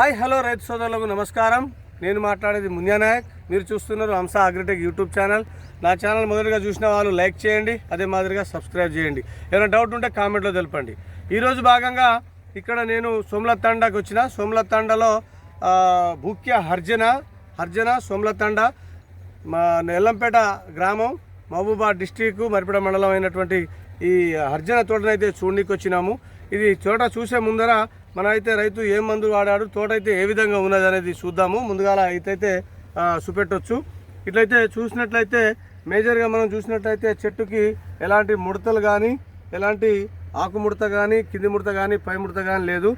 Hi hello రైతు సోదరులకు నమస్కారం. నేను మాట్లాడేది మున్యా నాయక్. మీరు చూస్తున్నారు హంస అగ్రిటెక్ యూట్యూబ్ ఛానల్. నా ఛానల్ మొదటిగా చూసిన వాళ్ళు లైక్ చేయండి అదే మాదిరిగా సబ్స్క్రైబ్ చేయండి. ఏమైనా డౌట్ ఉంటే కామెంట్లో తెలపండి. ఈరోజు భాగంగా ఇక్కడ నేను సోమలతండాకి వచ్చిన. సోమలతండలో ఆ, ముఖ్య హర్జన హర్జన సోమలతండ మా నెల్లంపేట గ్రామం మహబూబా డిస్టిక్ మరిపేట మండలం అయినటువంటి ఈ హర్జన తోటనైతే చూడడానికి వచ్చినాము ఇది చోట చూసే ముందర మన అయితే రైతు ఏం మందు వాడాడు తోట అయితే ఏ విధంగా ఉన్నది అనేది చూద్దాము. ముందుగా ఇటైతే చూపెట్టవచ్చు చూపెట్టొచ్చు. ఇట్లయితే చూసినట్లయితే మేజర్గా మనం చూసినట్లయితే చెట్టుకి ఎలాంటి ముడతలు కానీ ఎలాంటి ఆకు ముడత కానీ కింది ముడత కానీ పై ముడత కానీ లేదు.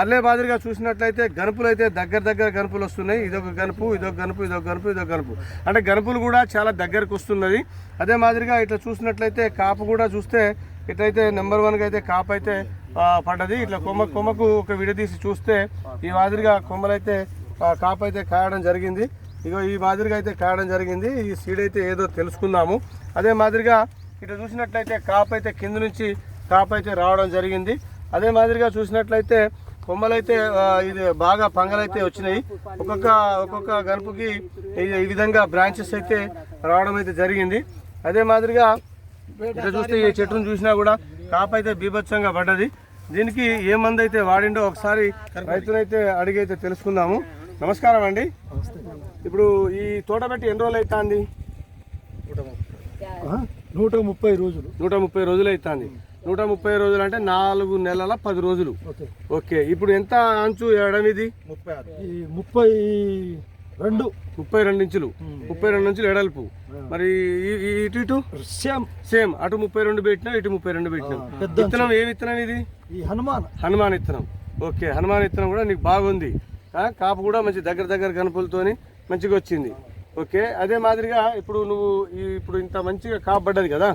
అర్లే మాదిరిగా చూసినట్లయితే గనుపులు అయితే దగ్గర దగ్గర గనుపులు వస్తున్నాయి. ఇదొక గనుపు ఇదొక గనుపు ఇదొక గనుపు ఇదొక గనుపు. అంటే గనుపులు కూడా చాలా దగ్గరకు వస్తున్నది. అదే మాదిరిగా ఇట్లా చూసినట్లయితే కాపు కూడా చూస్తే ఇట్లయితే నెంబర్ వన్గా అయితే కాపు అయితే పడ్డది. ఇట్లా కొమ్మ కొమ్మకు ఒక విడదీసి చూస్తే ఈ మాదిరిగా కొమ్మలైతే ఆ, కాపు అయితే కాయడం జరిగింది. ఇగో ఈ మాదిరిగా అయితే కాయడం జరిగింది. ఈ సీడ్ అయితే ఏదో తెలుసుకుందాము. అదే మాదిరిగా ఇట్లా చూసినట్లయితే కాపు అయితే కింద నుంచి కాపు అయితే రావడం జరిగింది. అదే మాదిరిగా చూసినట్లయితే కొమ్మలైతే ఇది బాగా పంగలైతే వచ్చినాయి. ఒక్కొక్క ఒక్కొక్క గనుపుకి ఈ- ఈ విధంగా బ్రాంచెస్ అయితే రావడం అయితే జరిగింది. అదే మాదిరిగా ఇట్లా చూస్తే ఈ చెట్టును చూసినా కూడా కాపు అయితే బీభత్సంగా పడ్డది. దీనికి ఏ మందు అయితే వాడిండో ఒకసారి రైతునైతే అడిగి అయితే తెలుసుకుందాము. నమస్కారం అండి. ఇప్పుడు ఈ తోట పెట్టి ఎన్ని రోజులు అవుతుంది నూట ముప్పై రోజులు. నూట ముప్పై రోజులు అవుతుంది నూట ముప్పై రోజులు అంటే నాలుగు నెలల పది రోజులు. ఓకే. ఇప్పుడు ఎంత అంచు ఎడమిది ముప్పై ముప్పై రెండు ముప్పై రెండు ఇంచులు. ముప్పై రెండు ఇంచులు ఎడల్పు. మరి ఇటు ఇటు? Same same. అటు ముప్పై రెండు పెట్టినాం ఇటు ముప్పై రెండు పెట్టినాం విత్తనం ఏ విత్తనం ఇది? హనుమాన్. హనుమాన్ విత్తనం. ఓకే హనుమాన్ విత్తనం కూడా నీకు బాగుంది. కాపు కూడా మంచి దగ్గర దగ్గర కనుపులతోని మంచిగా వచ్చింది. ఓకే అదే మాదిరిగా ఇప్పుడు నువ్వు ఇప్పుడు ఇంత మంచిగా కాపు పడ్డది కదా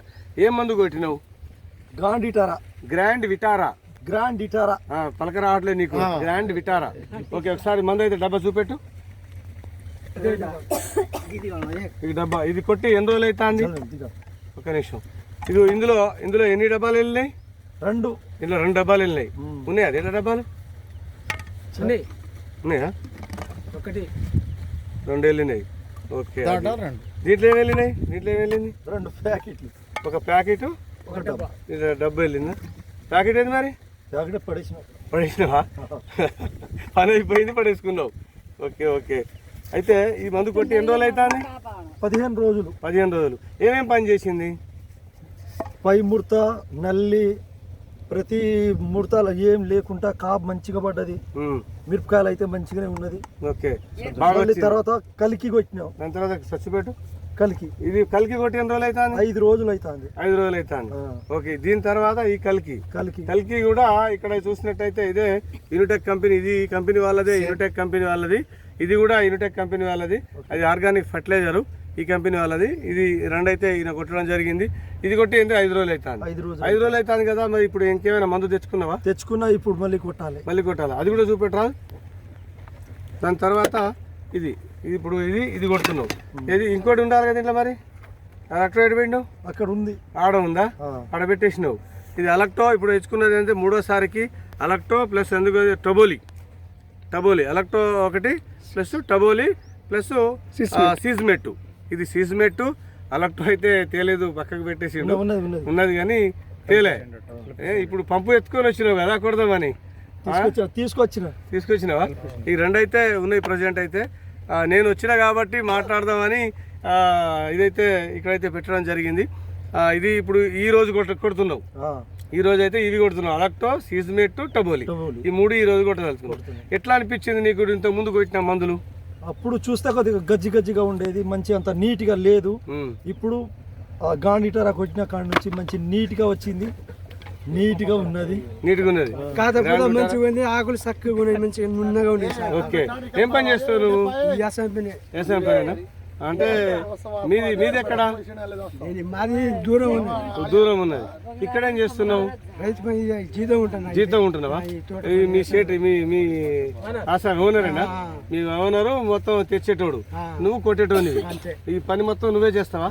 ఏం మందు కొట్టినావు? గ్రాండ్ ఇటారా. Grand Vitara? గ్రాండ్ ఇటారా. పలక రావట్లేదు నీకు. Grand Vitara? ఓకే ఒకసారి మందు అయితే డబ్బా చూపెట్టు. ఇది డబ్బా ఇది కొట్టి ఎన్ని రోజులు అవుతుంది ఒక నిమిషం. ఇది ఇందులో ఇందులో ఎన్ని డబ్బాలు వెళ్ళినాయి? రెండు. ఇందులో రెండు డబ్బాలు వెళ్ళినాయి. ఉన్నాయా? అదే డబ్బాలు? ఉన్నాయా. ఒకటి. రెండు వెళ్ళినాయి. ఓకే దీంట్లో ఏం వెళ్ళినాయి? దీంట్లో ఏం వెళ్ళింది? రెండు ప్యాకెట్లు. ఒక ప్యాకెట్? ఒక డబ్బా. ఇది డబ్బు వెళ్ళిందా? ప్యాకెట్ ఏది మరి? ప్యాకెట్ పడేసిన. పడేసినావా? పని అయిపోయింది పడేసుకున్నావు. Okay okay. అయితే ఈ మందు కొట్టి ఎన్ని రోజులు అవుతుంది పదిహేను రోజులు. పదిహేను రోజులు. ఏమేం పని చేసింది? పై ముడత నల్లి ప్రతి ముడతలు ఏం లేకుండా కాపు మంచిగా పడ్డది. మిరపకాయలు అయితే మంచిగానే ఉన్నది. ఓకే. తర్వాత కలికి కొట్టినాం. దాని తర్వాత చచ్చిపెట్టు కలికి. ఇది కలికి కొట్టి ఎన్ని రోజులు అవుతుంది ఐదు రోజులు అవుతుంది ఐదు రోజులు అవుతుంది ఓకే దీని తర్వాత ఈ కలికి. కలికి. కల్కి కూడా ఇక్కడ చూసినట్టయితే ఇదే యూనిటెక్ కంపెనీ ఇది కంపెనీ వాళ్ళదే యూనిటెక్ కంపెనీ వాళ్ళది. ఇది కూడా యూనిటెక్ కంపెనీ వాళ్ళది. అది ఆర్గానిక్ ఫర్టిలైజర్ ఈ కంపెనీ వాళ్ళది. ఇది రెండు అయితే ఈయన కొట్టడం జరిగింది. ఇది కొట్టి ఏంటి ఐదు రోజులు అవుతుంది ఐదు రోజులు ఐదు రోజులు అవుతుంది కదా మరి ఇప్పుడు ఇంకేమైనా మందు తెచ్చుకున్నావా? తెచ్చుకున్నా ఇప్పుడు మళ్ళీ కొట్టాలి. మళ్ళీ కొట్టాలి? అది కూడా చూపెట్టరా? దాని తర్వాత ఇది ఇప్పుడు ఇది ఇది కొడుతున్నావు. ఇది ఇంకోటి ఉండాలి కదా ఇంట్లో మరి? అలక్ట్రో ఎటు పెట్టినావు? అక్కడ ఉంది. ఆడ ఉందా. ఆడ పెట్టేసినావు. ఇది అలక్టో ఇప్పుడు తెచ్చుకున్నది అంటే మూడోసారికి అలక్టో ప్లస్ ఎందుకు టబోలి. టబోలి. అలక్టో ఒకటి ప్లస్ టబోలి ప్లస్ సీజ్మెట్ ఇది సీజ్మెట్ అలక్టో అయితే తేలేదు పక్కకు పెట్టేసిండు. ఉన్నది కానీ తేలే. ఇప్పుడు పంపు ఎత్తుకొని వచ్చినావు కదా కొడదామని. తీసుకొచ్చిన తీసుకొచ్చిన. తీసుకొచ్చినావా? ఈ రెండు అయితే ఉన్నాయి ప్రజెంట్ అయితే. నేను వచ్చిన కాబట్టి మాట్లాడదామని ఇదైతే ఇక్కడైతే పెట్టడం జరిగింది. ఇది ఇప్పుడు ఈ రోజు కొడుతున్నావు. ఈ రోజు అయితే ఇవి కొడుతున్నావు. అలక్టో సీజ్మేట్ టబోలి. టబోలి. ఈ మూడు ఈ రోజు కొట్టదలుచుకున్నావు. ఎట్లా అనిపించింది నీకు ఇంత ముందు కొట్టిన మందులు? అప్పుడు చూస్తే కొద్దిగా గజ్జి గజ్జిగా ఉండేది మంచి అంత నీట్గా లేదు. ఇప్పుడు గాండిటరా కొట్టిన కాడ నుంచి మంచి నీట్గా వచ్చింది. నీట్గా ఉన్నది. నీట్గా ఉన్నది. కాకపోతే మంచిగా ఉంది ఆకులు చక్కగా ఉన్నాయి మంచిగా నున్నగా ఉన్నాయి సార్. ఓకే. ఏం పని అసంపిని వ్యవసాయం అంటే మీది మీది ఎక్కడ? మాది దూరం ఉంది. దూరం ఉన్నది. ఇక్కడ ఏం చేస్తున్నావు? రైతు పని జీతం ఉంటుంది జీతం ఉంటున్నావా? మీ షేట్ మీ మీ ఆశా ఓనరేనా? మీ ఓనరు మొత్తం తెచ్చేటోడు. నువ్వు కొట్టేటోనివి. ఈ పని మొత్తం నువ్వే చేస్తావా.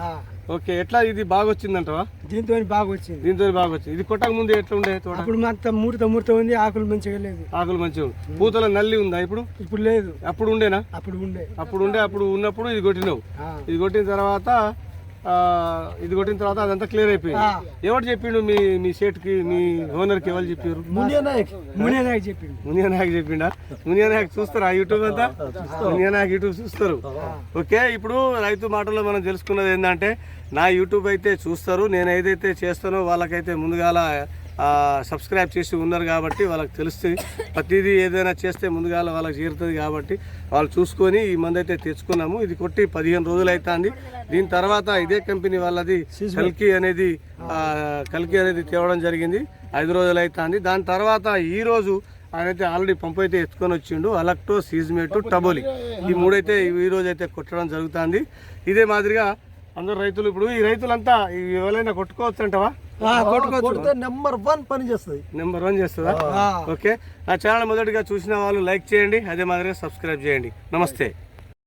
ఓకే ఎట్లా ఇది బాగా వచ్చిందంటవా దీంతో బాగా వచ్చింది దీంతో బాగా వచ్చింది ఇది కొట్టక ముందు ఎట్లా ఉండే తోట? అప్పుడు మొత్తం ముడత ముడత ఉంది ఆకులు మంచిగా లేదు. ఆకులు మంచిగా ఉంది. పూతల నల్లి ఉందా ఇప్పుడు? ఇప్పుడు లేదు. అప్పుడు ఉండేనా? అప్పుడు ఉండే. అప్పుడు ఉండే అప్పుడు ఉన్నప్పుడు ఇది కొట్టినావు. ఇది కొట్టిన తర్వాత ఇది కొట్టిన తర్వాత అదంతా క్లియర్ అయిపోయింది. ఆ. ఎవరు చెప్పిండు మీ మీ షేట్కి మీ ఓనర్కి ఎవరు చెప్పారు మునియా నాయక్. మునే నాకు చెప్పింది మునియా నాయక్ చెప్పిండా? మునియా నాయక్ చూస్తారా యూట్యూబ్ అంతా? మునియా నాయక్ యూట్యూబ్ చూస్తారు. ఓకే ఇప్పుడు రైతు మాటల్లో మనం తెలుసుకున్నది ఏంటంటే నా యూట్యూబ్ అయితే చూస్తారు నేను ఏదైతే చేస్తానో వాళ్ళకైతే ముందుగాల ఆ, సబ్స్క్రైబ్ చేసి ఉన్నారు కాబట్టి వాళ్ళకి తెలుస్తుంది. ప్రతిదీ ఏదైనా చేస్తే ముందుగాల వాళ్ళకి చేరుతుంది కాబట్టి వాళ్ళు చూసుకొని ఈ మంది అయితే తెచ్చుకున్నాము. ఇది కొట్టి పదిహేను రోజులు అవుతుంది దీని తర్వాత ఇదే కంపెనీ వాళ్ళది కల్కి అనేది కల్కి అనేది తేవడం జరిగింది. ఐదు రోజులు అవుతుంది దాని తర్వాత ఈ రోజు ఆయన అయితే ఆల్రెడీ పంపు అయితే ఎత్తుకొని వచ్చిండు. అలక్టో సీజ్మేటు టబోలి. ఈ మూడైతే ఈ రోజు అయితే కొట్టడం జరుగుతుంది. ఇదే మాదిరిగా అందరు రైతులు ఇప్పుడు ఈ రైతులంతా ఈ ఎవరైనా కొట్టుకోవచ్చు. అంటవా కొడితే నెంబర్ వన్ పని చేస్తుంది. నెంబర్ వన్ చేస్తుందా? ఆ. ఓకే. నా ఛానల్ మొదటిగా చూసిన వాళ్ళు లైక్ చేయండి అదే మాదిరిగా సబ్స్క్రైబ్ చేయండి. నమస్తే.